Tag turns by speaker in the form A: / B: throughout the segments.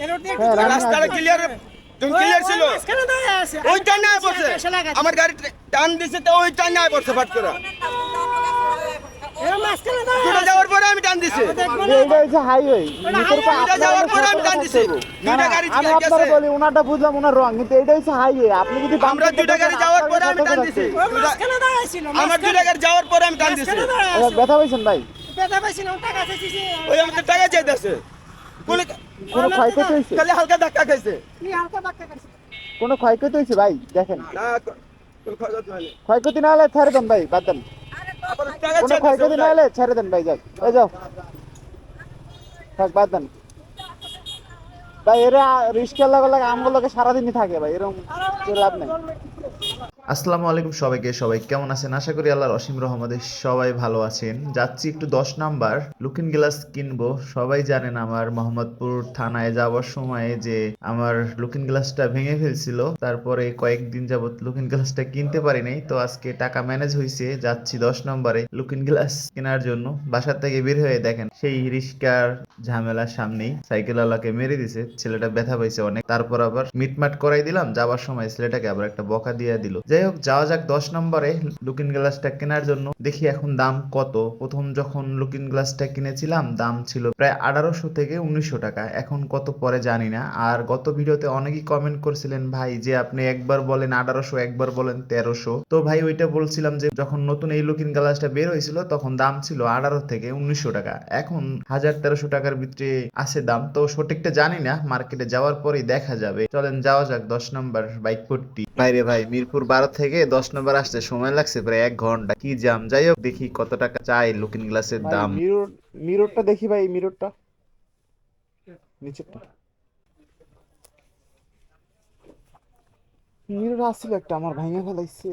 A: হ্যাঁ, রানিং
B: রাস্তাটা clear clear ছিল? ওই টাইনে পড়ছে আমার গাড়ি টান দিছে তো আয় পড়ছে ফাট করে। দুটো যাওয়ার পরে আমি টান দিছি।
A: যে এটা হচ্ছে হাইওয়ে ভিতর
B: যাওয়ার পরে আমি টান দিছি। দুইটা গাড়ি
A: আমি আপনার বলি ওনারটা বুঝলাম ওনার রং কিন্তু এটা হচ্ছে হাইওয়ে আপনি যদি
B: আমরা
A: দিকে
B: গাড়ি যাওয়ার পরে আমি টান
A: সাথে
B: দিছি। আমার দুইটা গাড়ি যাওয়ার পরে আমি টান দিছি।
A: এবার ব্যথা পাইছেন ভাই?
B: ওই আমাকে টাকা চাইতেছে। কোন
A: ক্ষয়ক্ষতি হয়েছে?
B: খালি হালকা ধাক্কা খাইছে।
A: কোনো ক্ষয়ক্ষতি হয়েছে ভাই? দেখেন। ক্ষয়ক্ষতি না হলে ছেড়ে দেন ভাই বাদ দেন। কোনো ক্ষয়ক্ষতি না হলে ছেড়ে দেন ভাই যাক এই যাও। থাক বাদ দেন। ভাই এরা রিস্কের লাগে লাগে আমগুলোকে সারাদিনই থাকে ভাই এরকম লাভ নেই।
C: আসসালামু আলাইকুম সবাইকে, সবাই কেমন আছেন? আশা করি আল্লাহর অসীম রহমতে সবাই ভালো আছেন। যাচ্ছি একটু দশ নাম্বার লুকিং গ্লাস কিনবো। সবাই জানেন আমার মোহাম্মদপুর থানায় যাওয়ার সময় যে আমার লুকিং গ্লাসটা ভেঙে ফেলছিল, তারপরে কয়েকদিন যাবত লুকিং গ্লাসটা কিনতে পারি নাই। তো আজকে টাকা ম্যানেজ হয়েছে যাচ্ছি দশ নম্বরে লুকিং গ্লাস কেনার জন্য। বাসার থেকে বের হয়ে দেখেন, সেই রিস্কার ঝামেলার সামনেই সাইকেলওয়ালাকে মেরে দিছে। ছেলেটা ব্যথা পাইছে অনেক। তারপর আবার মিটমাট করাই দিলাম। যাওয়ার সময় ছেলেটাকে আবার একটা বকা দিয়ে দিল। হোক, যাওয়া যাক দশ নম্বরে লুকিং গ্লাসটা কেনার জন্য। দেখি এখন দাম কত। প্রথম যখন লুকিং গ্লাসটা কিনেছিলাম, দাম ছিল প্রায় আঠারোশো থেকে উনিশশো টাকা। এখন কত পরে জানি না। আর গত ভিডিওতে অনেকেই কমেন্ট করছিলেন, ভাই, যে আপনি একবার বলেন আঠারোশো, একবার বলেন তেরোশো। তো ভাই, ওইটা বলছিলাম যে, যখন নতুন এই লুকিং গ্লাসটা বের হয়েছিল, তখন দাম ছিল আঠারো থেকে উনিশশো টাকা। এখন হাজার তেরোশো টাকার ভিতরে আছে দাম। তো সঠিকটা জানি না। মার্কেটে যাওয়ার পরেই দেখা যাবে। চলেন, যাওয়া যাক দশ নম্বর বাইক পট্টি বাইরে ভাই, মিরপুর বারো থেকে দশ নম্বর আসতে সময় লাগছে প্রায় এক ঘণ্টা। কি জাম? যাই হোক দেখি কত টাকা চাই লুকিং গ্লাসের দাম।
A: মিরর মিররটা দেখি ভাই মিররটা নিচেরটা। মিরর আসছিল একটা আমার ভাঙা ফেলাইছে।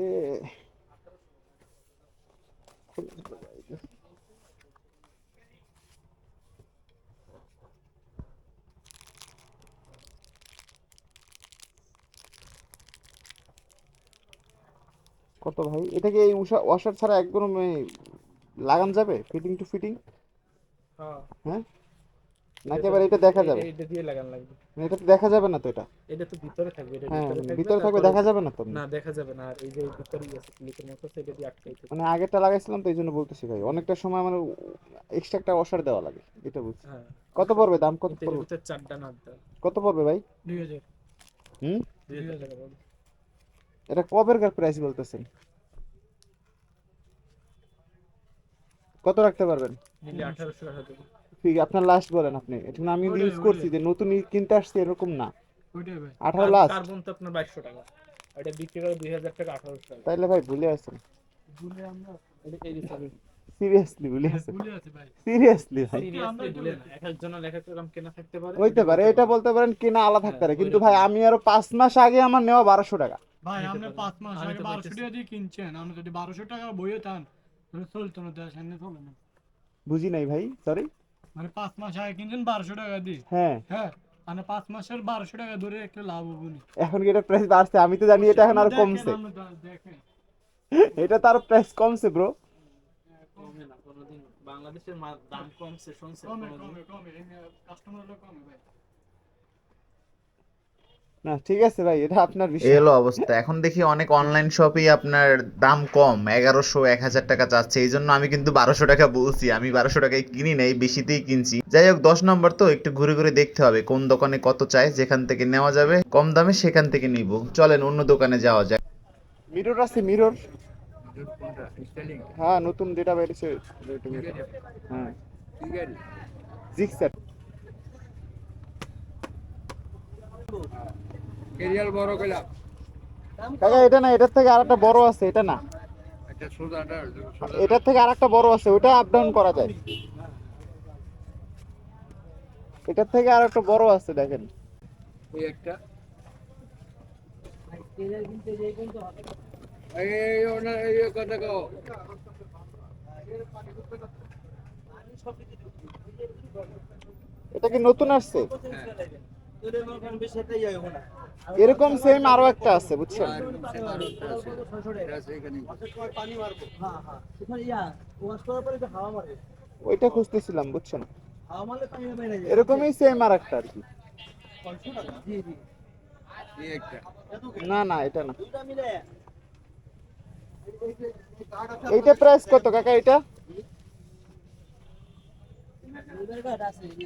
A: কত ভাই এটা কি এই উষা ওয়াশার ছাড়া একদম লাগান যাবে? ফিটিং টু ফিটিং হ্যাঁ। নাকি আবার এটা দেখা যাবে?
D: এটা দিয়ে লাগান লাগবে।
A: মানে এটা তো দেখা যাবে না তো এটা?
D: এটা তো ভিতরে থাকবে এটা
A: হ্যাঁ
D: ভিতরে থাকবে
A: দেখা যাবে না তো?
D: না দেখা যাবে না আর এই যে ভিতরেই আছে ক্লিকের মতো সেটা দিয়ে আটকাইতে
A: মানে আগেরটা লাগাইছিলাম তো এই জন্য বলতেছি ভাই অনেকটা সময় আমার এক্সট্রা একটা ওয়াশার দেওয়া লাগে এটা বুঝছি
D: হ্যাঁ।
A: কত পড়বে দাম? কত পড়বে?
D: ভিতরে চারটা দাও
A: কত পড়বে ভাই?
D: দুই হাজার।
A: হুম?
D: দুই হাজার টাকা পড়বে।
A: এটা কবের কার প্রাইস বলতেছেন? কত রাখতে পারবেন? ঠিক আপনার লাস্ট বলেন আপনি। এটা আমি ইউজ করছি যে নতুন কিনতে আসছে এরকম না। আঠারো লাস্ট
D: কার্বন তো আপনার বাইশশো টাকা। এটা বিক্রি করে দুই হাজার টাকা আঠারোশো টাকা।
A: তাইলে ভাই ভুলে আছেন।
D: ভুলে আমরা এটা এই যে চাবি।
A: সিরিয়াসলি ভুলে আছেন।
D: ভুলে আছে ভাই।
A: সিরিয়াসলি ভাই।
D: Seriously ভুলে না এক একজনের এক এক রকম কেনা থাকতে পারে।
A: হইতে পারে এটা বলতে পারেন কেনা আলাদা থাকতে পারে।
D: হ্যাঁ,
A: কিন্তু ভাই আমি আরও পাঁচ মাস আগে আমার নেওয়া বারোশো টাকা।
E: ভাই আপনি পাঁচ মাস আগে বারোশো টাকা দিয়ে কিনছেন। আপনি যদি বারোশো টাকা বইয়ে তাহলে চলতো না দেশ এনে চলে না।
A: বুঝি নাই ভাই সরি
E: মানে পাঁচ মাস আগে কিনছেন বারোশো টাকা দিয়ে।
A: হ্যাঁ।
E: হ্যাঁ মানে পাঁচ মাসের বারোশো টাকা ধরে একটা লাভ হব
A: এখন কি এটা প্রাইস বাড়ছে? আমি তো জানি এটা এখন
E: আরও
A: কমছে। এটা তো আরও প্রাইস কমছে ব্রো
D: কমে না কোনোদিন। বাংলাদেশের দাম কমছে শুনছে
E: কমে কমে কমে কাস্টমার কমে ভাই।
A: না ঠিক আছে ভাই এটা আপনার বিষয়।
C: হলো অবস্থা। এখন দেখি অনেক অনলাইন শপে আপনার দাম কম এগারোশো এক হাজার টাকা চাচ্ছে। এই জন্য আমি কিন্তু বারোশো টাকা বলছি আমি বারোশো টাকায় কিনি নাই বেশিতেই কিনছি। যাই হোক দশ নম্বর তো একটু ঘুরে ঘুরে দেখতে হবে কোন দোকানে কত চাই যেখান থেকে নেওয়া যাবে কম দামে সেখান থেকে নিব। চলেন অন্য দোকানে যাওয়া যায়
A: মিরর আছে মিরর হ্যাঁ নতুন যেটা বেরিয়েছে হ্যাঁ। জিক্সার
F: কেরিয়াল বড় কইলা
A: কাকা এটা না এটার থেকে আরেকটা বড় আছে এটা না।
F: একটা
A: এটার থেকে আরেকটা বড় আছে ওটা আপ ডাউন করা যায়। এটার থেকে আরেকটা বড় আছে দেখেন।
F: এই একটা। এই কথা কও।
A: এটা কি নতুন আসছে? এরকম সেম আরও একটা আছে, বুঝছেন?
F: আর সে বারোটা আছে এটা আছে এখানে
A: ওইটা খুঁজতেছিলাম, বুঝছেন? এরকমই সেম আর একটা আর কি।
F: এই একটা
A: না না, এটা না। এইটা প্রাইস কত, কাকা এটা
F: কি কি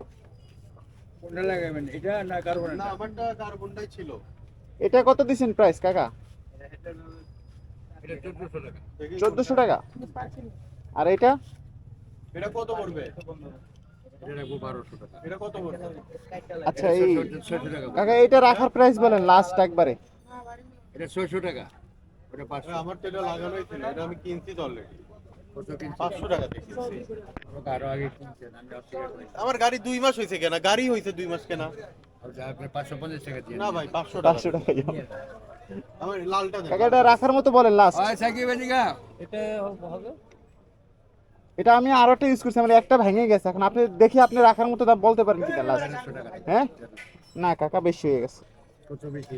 B: কোনটা
F: লাগাবেন? এটা না কার্বন
B: না আমারটা কার্বনটাই ছিল।
A: এটা কত দিছেন প্রাইস কাকা?
F: এটা চোদ্দশো টাকা।
A: আর এটা?
B: এটা কত পড়বে?
F: এটা রাখব বারোশো টাকা।
B: এটা কত পড়বে?
A: আচ্ছা এই কাকা এটা রাখার প্রাইস বলেন লাস্ট একবারে।
F: এটা ছয়শো টাকা। ওটা পাঁচশো।
B: আমার তো এটা লাগানোই ছিল এটা আমি কিনছি অলরেডি আমার গাড়ি দুই মাস হয়েছে কেনা গাড়ি হয়েছে দুই মাস কেনা।
F: ওটা আপনি পাঁচশো পঞ্চাশ টাকা দিয়ে
B: না ভাই পাঁচশো
A: পাঁচশো
B: টাকা
A: টাকা
B: আমার লালটা দেন।
A: এটা রাখার মতো বলেন লাস্ট
F: সাকিব
A: এটা আমি আরও একটা ইউজ করছি মানে একটা ভেঙে গেছে। এখন আপনি দেখি আপনি রাখার মতো দাম বলতে পারেন কিনা লাস্ট হ্যাঁ? না কাকা বেশি হয়ে গেছে।
F: বেশি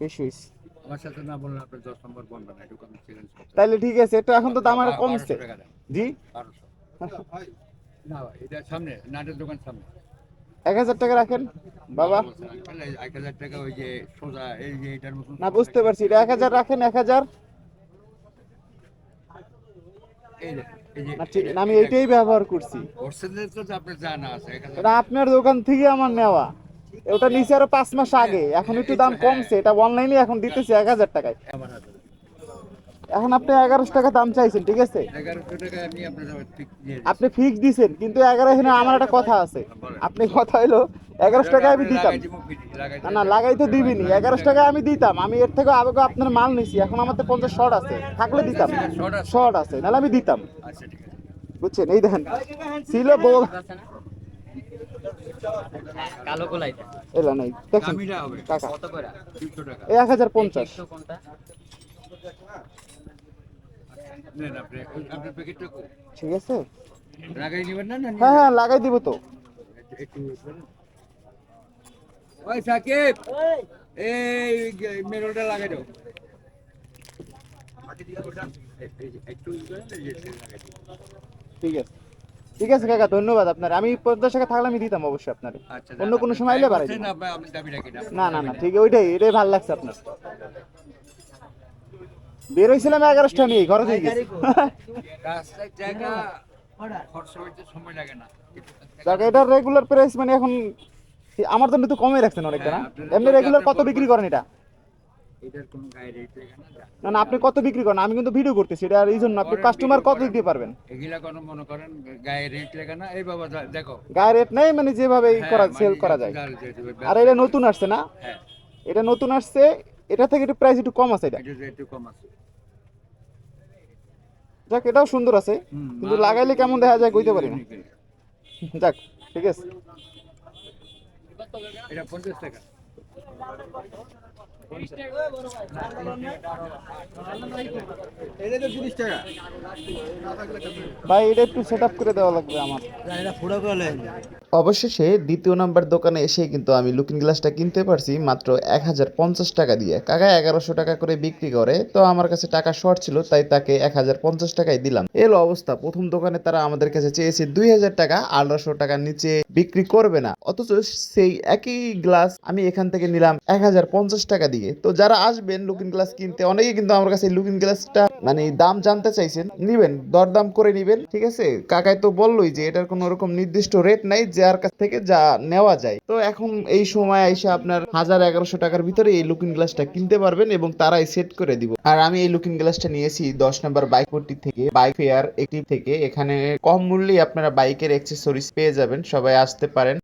A: বেশি হয়েছে।
F: আমার সাথে না বললে আপনি দশ নম্বর বলবেন না একটু কম চ্যালেঞ্জ করতে
A: তাইলে ঠিক আছে এটা এখন তো দাম আরও কমছে। জি?
F: বারোশো। না এটা সামনে নাটের দোকান সামনে।
A: এক হাজার টাকা রাখেন বাবা।
F: এক হাজার টাকা ওই যে সোজা এই যে এটার মতন
A: না বুঝতে পারছি এটা এক হাজার রাখেন এক হাজার। আমি এইটাই ব্যবহার করছি।
F: আপনার
A: দোকান থেকে আমার নেওয়া। ওটা নিচে আরও পাঁচ মাস আগে। এখন একটু দাম কমছে। এটা অনলাইনে এখন দিতেছে এক হাজার টাকায়। এখন আপনি এগারোশো টাকা দাম চাইছেন ঠিক আছে। আপনি ফিক্স দিছেন কিন্তু এগারো এখানে আমার একটা কথা আছে। আপনি কথা হইল এগারোশো টাকা আমি দিতাম। না না লাগাই তো দিবিনি। এগারোশো টাকা আমি দিতাম। আমি এর থেকে আগে আপনার মাল নিছি। এখন আমার তো পঞ্চাশ শর্ট আছে। থাকলে দিতাম। শর্ট আছে। নাহলে আমি দিতাম।
F: আচ্ছা
A: বুঝছেন? এই দেখেন ছিল বউ
G: কালো গোলাইটা।
A: এলা নাই দেখেন। কাকা।
G: কত করে?
F: তিনশো টাকা।
A: এই এক হাজার পঞ্চাশ।
G: একশো কোনটা?
F: নেন আপনি ওই- আপনার প্যাকেটটা কো
A: ঠিক আছে।
F: লাগাই নেবেন না না
A: হ্যাঁ হ্যাঁ লাগাই দিব তো।
F: ওই সাকিব! এই মেরোটা লাগাই দাও।
A: ঠিক আছে। ঠিক আছে কাকা ধন্যবাদ আপনার। আমি পঞ্চাশ টাকা থাকলে আমি দিতাম অবশ্যই আপনার।
F: আচ্ছা
A: অন্য কোনো সময় এলে বাড়াই না না না ঠিক ওইটাই এটাই ভালো লাগছে আপনার। বের হয়েছিলাম এগারোশটা নিয়ে ঘরে থেকে
F: জায়গা
A: এটার রেগুলার প্রাইস মানে এখন আমার জন্য তো কমে রাখছেন অনেকটা না?
F: হ্যাঁ,
A: এমনি রেগুলার কত বিক্রি করেন এটা?
F: এটার কোনো গায়ে রেট এখানে না।
A: না আপনি কত বিক্রি করেন? আমি কিন্তু ভিডিও করতেছি এটা এই জন্য আপনি কাস্টমার কত দিতে পারবেন?
F: এগুলা কোনো মনে করেন গায়ে রেট লেগে না? এই বাবা দেখো।
A: গায়ে রেট নেই মানে যেভাবে
F: হ্যাঁ,
A: করা
F: মানে
A: সেল করা যায়। আর এটা নতুন আসছে না?
F: হ্যাঁ।
A: এটা নতুন আসছে এটা থেকে একটু প্রাইস একটু কম আছে এটা।
F: একটু কম আছে।
A: যাক এটাও সুন্দর আছে কিন্তু লাগাইলে কেমন দেখা যায় কইতে পারি না। যাক ঠিক আছে।
F: এটা পঞ্চাশ টাকা।
A: ভাই এটা একটু সেট আপ করে দেওয়া লাগবে আমার।
C: অবশেষে দ্বিতীয় নাম্বার দোকানে এসে কিন্তু আমি লুকিং গ্লাসটা কিনতে পারছি মাত্র এক হাজার পঞ্চাশ টাকা দিয়ে। কাকা এগারোশো টাকা করে বিক্রি করে, তো আমার কাছে টাকা শর্ট ছিল, তাই তাকে এক হাজার পঞ্চাশ টাকায় দিলাম। এলো অবস্থা, প্রথম দোকানে তারা আমাদের কাছে চেয়েছে দুই হাজার টাকা, আঠারোশো টাকার নিচে বিক্রি করবে না। অথচ সেই একই গ্লাস আমি এখান থেকে নিলাম এক হাজার পঞ্চাশ টাকা দিয়ে। তো যারা আসবেন লুকিং গ্লাস কিনতে অনেকে কিন্তু আমার কাছে লুকিং গ্লাসটা মানে দাম জানতে চাইছেন, নিবেন, দরদাম করে নিবেন, ঠিক আছে? কাকাই তো বললোই যে এটার কোনো রকম নির্দিষ্ট রেট নাই যার কাছ থেকে যা নেওয়া যায়। তো এখন এই সময় এসে আপনার হাজার এগারোশো টাকার ভিতরে এই লুকিং গ্লাসটা কিনতে পারবেন এবং তারাই সেট করে দিব। আর আমি এই লুকিং গ্লাসটা নিয়েছি দশ নম্বর বাইক থেকে বাইক ফেয়ার একটি থেকে। এখানে কম মূল্যে আপনারা বাইকের অ্যাক্সেসরিজ পেয়ে যাবেন, সবাই আসতে পারেন।